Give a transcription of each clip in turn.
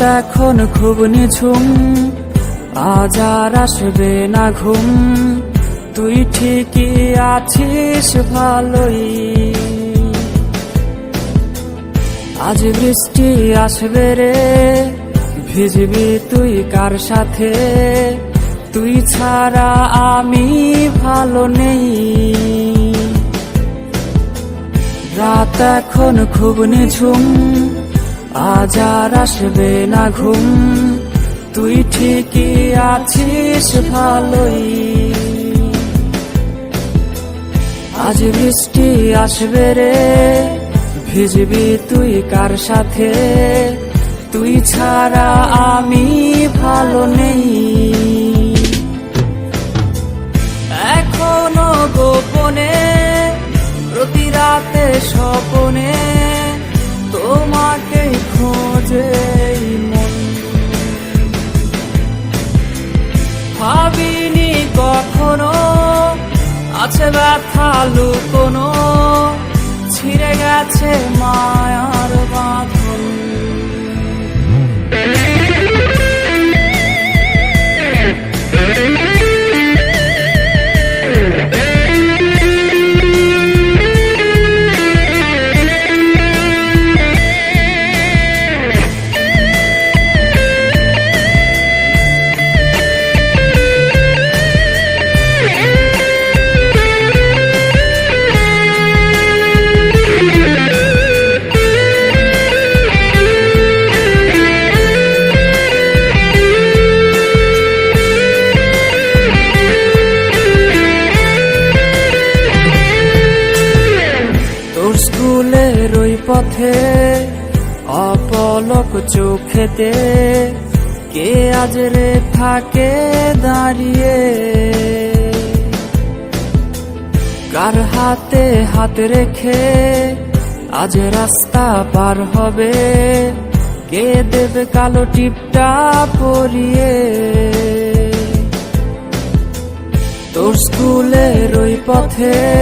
এখন খুব নিঝুম। আজ আর আসবে না ঘুম। তুই ঠিকই আছিস ভালোই। আজ বৃষ্টি আসবে রে। ভিজবি তুই কার সাথে? তুই ছাড়া আমি ভালো নেই। রাত এখন খুব নিঝুম। আজ আর আসবে না ঘুম। তুই ঠিকই আছিস ভালোই। আজ বৃষ্টি আসবে রে, ভিজবি তুই কার সাথে? তুই ছাড়া আমি ভালো নেই। এখনও গোপনে, প্রতি রাতে স্বপনে আছে ব্যথা লুকোনো ছিঁড়ে গেছে মায়ার স্কুলের ওই পথে অপলক চোখেতে কে আজ রে থাকে দাঁড়িয়ে? কার হাতে হাত রেখে আজ রাস্তা পার হবে? কে দেবে কালো টিপটা পরিয়ে? তোর স্কুলের ওই পথে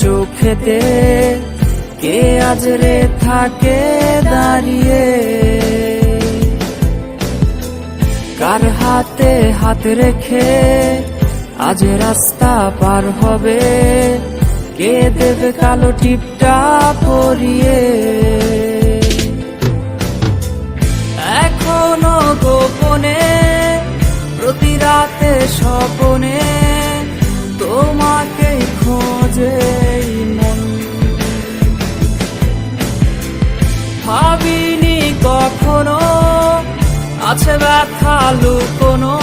চোখেতে কে আজ রে থাকে দাঁড়িয়ে? কার হাতে হাত রেখে আজ রাস্তা পার হবে? কে দেবে কালো টিপটা পরিয়ে? এখনও গোপনে, প্রতি রাতে স্বপনে তোমাকে আছে ব্যথা লুকোনো